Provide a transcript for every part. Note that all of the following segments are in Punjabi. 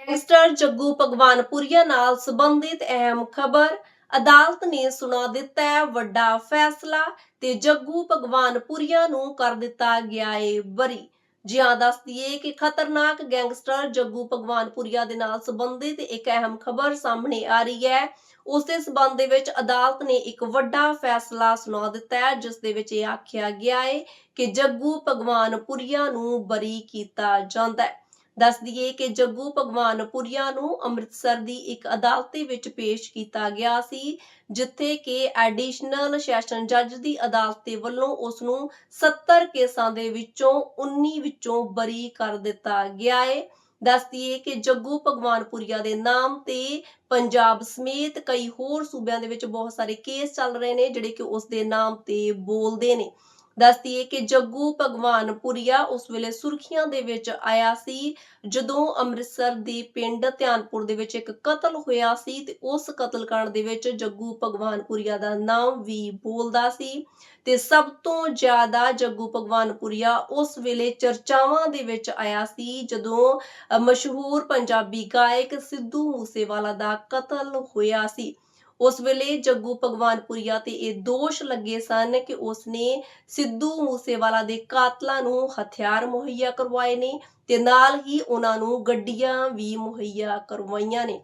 ਗੈਂਗਸਟਰ ਜੱਗੂ ਭਗਵਾਨਪੁਰੀਆ ਨਾਲ ਸੰਬੰਧਿਤ ਅਹਿਮ ਖਬਰ ਅਦਾਲਤ ਨੇ ਸੁਣਾ ਦਿੱਤਾ ਹੈ, ਵੱਡਾ ਫੈਸਲਾ ਤੇ ਜੱਗੂ ਭਗਵਾਨਪੁਰੀਆ ਨੂੰ ਕਰ ਦਿੱਤਾ ਗਿਆ ਏ ਬਰੀ ਜੀ ਹਾਂ ਦੱਸ ਦਈਏ ਕਿ ਖਤਰਨਾਕ ਗੈਂਗਸਟਰ ਜੱਗੂ ਭਗਵਾਨਪੁਰੀਆ ਦੇ ਨਾਲ ਸੰਬੰਧਿਤ ਇੱਕ ਅਹਿਮ ਖਬਰ ਸਾਹਮਣੇ ਆ ਰਹੀ ਹੈ। ਉਸ ਦੇ ਸਬੰਧ ਦੇ ਵਿੱਚ ਅਦਾਲਤ ਨੇ ਇੱਕ ਵੱਡਾ ਫੈਸਲਾ ਸੁਣਾ ਦਿੱਤਾ ਹੈ, ਜਿਸ ਦੇ ਵਿੱਚ ਇਹ ਆਖਿਆ ਗਿਆ ਹੈ ਕਿ ਜੱਗੂ ਭਗਵਾਨਪੁਰੀਆ ਨੂੰ ਬਰੀ ਕੀਤਾ ਜਾਂਦਾ ਹੈ। ਦੱਸ ਦਈਏ ਕਿ ਜੱਗੂ ਭਗਵਾਨਪੁਰੀਆ ਨੂੰ ਅੰਮ੍ਰਿਤਸਰ ਦੀ ਇੱਕ ਅਦਾਲਤ ਵਿੱਚ ਪੇਸ਼ ਕੀਤਾ ਗਿਆ ਸੀ, ਜਿੱਥੇ ਕਿ ਐਡੀਸ਼ਨਲ ਸੈਸ਼ਨ ਜੱਜ ਦੀ ਅਦਾਲਤ ਦੇ ਵੱਲੋਂ ਉਸ ਨੂੰ 70 ਕੇਸਾਂ ਦੇ ਵਿੱਚੋਂ 19 ਵਿੱਚੋਂ ਬਰੀ ਕਰ ਦਿੱਤਾ ਗਿਆ ਹੈ ਦੱਸ ਦਈਏ ਕਿ ਜੱਗੂ ਭਗਵਾਨਪੁਰੀਆ ਦੇ ਨਾਮ ਤੇ ਪੰਜਾਬ ਸਮੇਤ ਕਈ ਹੋਰ ਸੂਬਿਆਂ ਦੇ ਵਿੱਚ ਬਹੁਤ ਸਾਰੇ ਕੇਸ ਚੱਲ ਰਹੇ ਨੇ, ਜਿਹੜੇ ਕਿ ਉਸ ਦੇ ਨਾਮ ਤੇ ਬੋਲਦੇ ਨੇ। ਦੱਸ ਕਿ ਜੱਗੂ ਭਗਵਾਨਪੁਰੀਆ ਉਸ ਵੇਲੇ ਸੁਰਖੀਆਂ ਦੇ ਵਿੱਚ ਆਇਆ ਸੀ। ਜਦੋਂ ਅੰਮ੍ਰਿਤਸਰ ਦੇ ਪਿੰਡ ਧਿਆਨਪੁਰ ਦੇ ਵਿੱਚ ਇੱਕ ਕਤਲ ਹੋਇਆ ਸੀ ਤੇ ਉਸ ਕਤਲकांड ਦੇ ਵਿੱਚ ਜੱਗੂ ਭਗਵਾਨਪੁਰੀਆ ਦਾ ਨਾਮ ਵੀ ਬੋਲਦਾ ਸੀ। ਤੇ ਸਭ ਤੋਂ ਜ਼ਿਆਦਾ ਜੱਗੂ ਭਗਵਾਨਪੁਰੀਆ ਉਸ ਵੇਲੇ ਚਰਚਾਵਾਂ ਦੇ ਵਿੱਚ ਆਇਆ ਸੀ ਜਦੋਂ ਮਸ਼ਹੂਰ ਪੰਜਾਬੀ ਗਾਇਕ ਸਿੱਧੂ ਮੂਸੇਵਾਲਾ ਦਾ ਕਤਲ ਹੋਇਆ ਸੀ। ਉਸ ਵੇਲੇ ਜੱਗੂ ਭਗਵਾਨਪੁਰੀਆ ਤੇ ਇਹ ਦੋਸ਼ ਲੱਗੇ ਸਨ ਕਿ ਉਸਨੇ ਸਿੱਧੂ ਮੂਸੇਵਾਲਾ ਦੇ ਕਾਤਲਾਂ ਨੂੰ ਹਥਿਆਰ ਮੁਹੱਈਆ ਕਰਵਾਏ ਨੇ ਤੇ ਨਾਲ ਹੀ ਉਹਨਾਂ ਨੂੰ ਗੱਡੀਆਂ ਵੀ ਮੁਹੱਈਆ ਕਰਵਾਈਆਂ ਨੇ।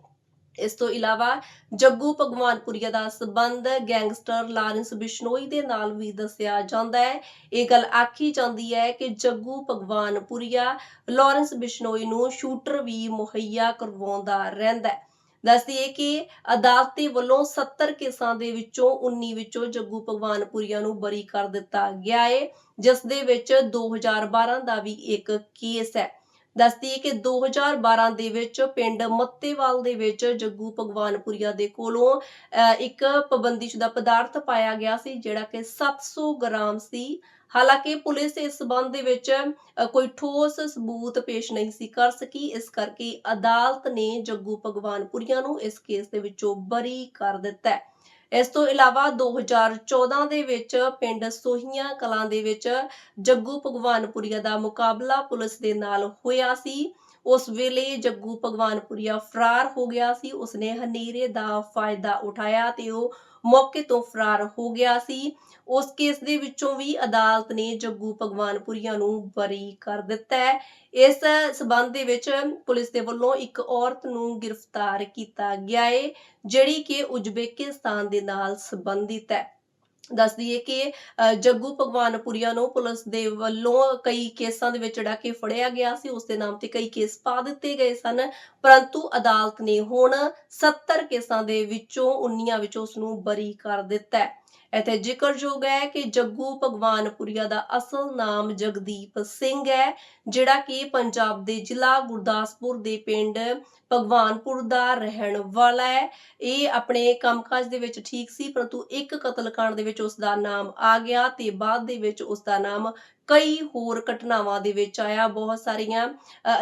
ਇਸ ਤੋਂ ਇਲਾਵਾ ਜੱਗੂ ਭਗਵਾਨਪੁਰੀਆ ਦਾ ਸਬੰਧ ਗੈਂਗਸਟਰ ਲਾਰੈਂਸ ਬਿਸ਼ਨੋਈ ਦੇ ਨਾਲ ਵੀ ਦੱਸਿਆ ਜਾਂਦਾ ਹੈ। ਇਹ ਗੱਲ ਆਖੀ ਜਾਂਦੀ ਹੈ ਕਿ ਜੱਗੂ ਭਗਵਾਨਪੁਰੀਆ ਲਾਰੈਂਸ ਬਿਸ਼ਨੋਈ ਨੂੰ ਸ਼ੂਟਰ ਵੀ ਮੁਹੱਈਆ ਕਰਵਾਉਂਦਾ ਰਹਿੰਦਾ ਹੈ। ਦੱਸ ਦਈਏ ਕਿ ਅਦਾਲਤ ਦੇ ਵੱਲੋਂ 70 ਕੇਸਾਂ ਦੇ ਵਿੱਚੋਂ 19 ਵਿੱਚੋਂ ਜੱਗੂ ਭਗਵਾਨਪੁਰੀਆ ਨੂੰ ਬਰੀ ਕਰ ਦਿੱਤਾ ਗਿਆ ਹੈ ਜਿਸ ਦੇ ਵਿੱਚ 2012 ਦਾ ਵੀ ਇੱਕ ਕੇਸ ਹੈ। ਦੱਸਦੀ ਹੈ ਕਿ 2012 ਦੇ ਵਿੱਚ ਪਿੰਡ ਮੱਤੇਵਾਲ ਦੇ ਵਿੱਚ ਜੱਗੂ ਭਗਵਾਨਪੁਰੀਆ ਦੇ ਕੋਲੋਂ ਅਹ, ਇੱਕ ਪਾਬੰਦੀਸ਼ੁਦਾ ਪਦਾਰਥ ਪਾਇਆ ਗਿਆ ਸੀ ਜਿਹੜਾ ਕਿ 700 ਗ੍ਰਾਮ ਸੀ। ਹਾਲਾਂਕਿ ਪੁਲਿਸ ਇਸ ਸਬੰਧ ਦੇ ਵਿੱਚ ਕੋਈ ਠੋਸ ਸਬੂਤ ਪੇਸ਼ ਨਹੀਂ ਸੀ ਕਰ ਸਕੀ। ਇਸ ਕਰਕੇ ਅਦਾਲਤ ਨੇ ਜੱਗੂ ਭਗਵਾਨਪੁਰੀਆ ਨੂੰ ਇਸ ਕੇਸ ਦੇ ਵਿੱਚੋਂ ਬਰੀ ਕਰ ਦਿੱਤਾ ਹੈ। ਇਸ ਤੋਂ ਇਲਾਵਾ 2014 ਦੇ ਵਿੱਚ ਪਿੰਡ ਸੋਹੀਆਂ ਕਲਾਂ ਦੇ ਵਿੱਚ ਜੱਗੂ ਭਗਵਾਨਪੁਰੀਆ ਦਾ ਮੁਕਾਬਲਾ ਪੁਲਿਸ ਦੇ ਨਾਲ ਹੋਇਆ ਸੀ। ਉਸ ਵੇਲੇ ਜੱਗੂ ਭਗਵਾਨਪੁਰੀਆ ਫਰਾਰ ਹੋ ਗਿਆ ਸੀ। ਉਸਨੇ ਹਨੇਰੇ ਦਾ ਫਾਇਦਾ ਉਠਾਇਆ ਤੇ ਉਹ ਮੌਕੇ ਤੋਂ ਫਰਾਰ ਹੋ ਗਿਆ ਸੀ। ਉਸ ਕੇਸ ਦੇ ਵਿੱਚੋਂ ਵੀ ਅਦਾਲਤ ਨੇ ਜੱਗੂ ਭਗਵਾਨਪੁਰੀਆ ਨੂੰ ਬਰੀ ਕਰ ਦਿੱਤਾ ਹੈ। ਇਸ ਸਬੰਧ ਦੇ ਵਿੱਚ ਪੁਲਿਸ ਦੇ ਵੱਲੋਂ ਇੱਕ ਔਰਤ ਨੂੰ ਗ੍ਰਿਫਤਾਰ ਕੀਤਾ ਗਿਆ ਹੈ ਜਿਹੜੀ ਕਿ ਉਜ਼ਬੇਕਿਸਤਾਨ ਦੇ ਨਾਲ ਸੰਬੰਧਿਤ ਹੈ। ਦੱਸ ਦਈਏ ਕਿ ਅ, ਜੱਗੂ ਭਗਵਾਨਪੁਰੀਆ ਨੂੰ ਪੁਲਿਸ ਦੇ ਵੱਲੋਂ ਕਈ ਕੇਸਾਂ ਦੇ ਵਿੱਚ ਜਿਹੜਾ ਕਿ ਫੜਿਆ ਗਿਆ ਸੀ ਉਸ ਦੇ ਨਾਮ ਤੇ ਕਈ ਕੇਸ ਪਾ ਦਿੱਤੇ ਗਏ ਸਨ। ਪਰੰਤੂ ਅਦਾਲਤ ਨੇ ਹੁਣ 70 ਕੇਸਾਂ ਦੇ ਵਿੱਚੋਂ 19 ਵਿੱਚੋਂ ਉਸ ਨੂੰ ਬਰੀ ਕਰ ਦਿੱਤਾ ਹੈ। ਇੱਥੇ ਜ਼ਿਕਰਯੋਗ ਹੈ ਕਿ ਜੱਗੂ ਭਗਵਾਨਪੁਰੀਆ ਦਾ ਅਸਲ ਨਾਮ ਜਗਦੀਪ ਸਿੰਘ ਹੈ, ਜਿਹੜਾ ਕਿ ਪੰਜਾਬ ਦੇ ਜ਼ਿਲ੍ਹਾ ਗੁਰਦਾਸਪੁਰ ਦੇ ਪਿੰਡ ਭਗਵਾਨਪੁਰ ਦਾ ਰਹਿਣ ਵਾਲਾ ਹੈ। ਇਹ ਆਪਣੇ ਕੰਮਕਾਜ ਦੇ ਵਿੱਚ ਠੀਕ ਸੀ, ਪਰੰਤੂ ਇੱਕ ਕਤਲकांड ਦੇ ਵਿੱਚ ਉਸ ਦਾ ਨਾਮ ਆ ਗਿਆ ਤੇ ਬਾਅਦ ਦੇ ਵਿੱਚ ਉਸ ਦਾ ਨਾਮ ਕਈ ਹੋਰ ਘਟਨਾਵਾਂ ਦੇ ਵਿੱਚ ਆਇਆ। ਬਹੁਤ ਸਾਰੀਆਂ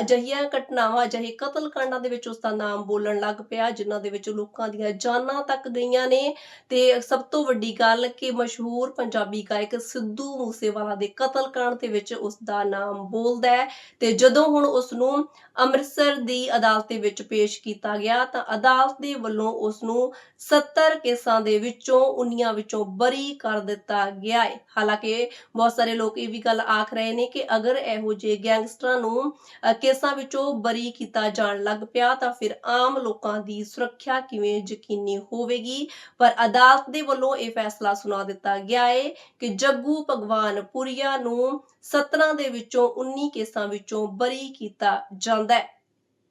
ਅਜਹੀਆਂ ਘਟਨਾਵਾਂ, ਅਜਿਹੇ ਕਤਲकांडाਂ ਦੇ ਵਿੱਚ ਉਸ ਦਾ ਨਾਮ ਬੋਲਣ ਲੱਗ ਪਿਆ, ਜਿਨ੍ਹਾਂ ਦੇ ਵਿੱਚ ਲੋਕਾਂ ਦੀਆਂ ਜਾਨਾਂ ਤੱਕ ਗਈਆਂ ਨੇ। ਤੇ ਸਭ ਤੋਂ ਵੱਡੀ ਗੱਲ ਕਿ ਮਸ਼ਹੂਰ ਪੰਜਾਬੀ ਗਾਇਕ ਸਿੱਧੂ ਮੂਸੇਵਾਲਾ ਦੇ ਕਤਲकांड ਦੇ ਵਿੱਚ ਉਸ ਦਾ ਨਾਮ ਬੋਲਦਾ ਹੈ ਤੇ ਜਦੋਂ ਹੁਣ ਉਸ ਨੂੰ ਅੰਮ੍ਰਿਤਸਰ ਦੀ ਅਦਾਲਤ ਦੇ ਵਿੱਚ ਪੇਸ਼ ਕੀਤਾ ਗਿਆ ਤਾਂ ਅਦਾਲਤ ਦੇ ਵੱਲੋਂ ਉਸ ਨੂੰ 70 ਕੇਸਾਂ ਦੇ ਵਿੱਚੋਂ 19 ਵਿੱਚੋਂ ਬਰੀ ਕਰ ਦਿੱਤਾ ਗਿਆ ਹੈ। ਹਾਲਾਂਕਿ ਬਹੁਤ ਸਾਰੇ ਲੋਕ ਇਹ ਵੀ ਗੱਲ ਆਖ ਰਹੇ ਨੇ ਕਿ ਅਗਰ ਇਹੋ ਜਿਹੇ ਗੈਂਗਸਟਰਾਂ ਨੂੰ ਕੇਸਾਂ ਵਿੱਚੋਂ ਬਰੀ ਕੀਤਾ ਜਾਣ ਲੱਗ ਪਿਆ ਤਾਂ ਫਿਰ ਆਮ ਲੋਕਾਂ ਦੀ ਸੁਰੱਖਿਆ ਕਿਵੇਂ ਯਕੀਨੀ ਹੋਵੇਗੀ? ਪਰ ਅਦਾਲਤ ਦੇ ਵੱਲੋਂ ਇਹ ਫੈਸਲਾ ਫੈਸਲਾ ਸੁਣਾ ਦਿੱਤਾ ਗਿਆ ਹੈ ਕਿ ਜੱਗੂ ਭਗਵਾਨਪੁਰੀਆ ਨੂੰ 17 ਦੇ ਵਿੱਚੋਂ 19 ਕੇਸਾਂ ਵਿੱਚੋਂ ਬਰੀ ਕੀਤਾ ਜਾਂਦਾ ਹੈ।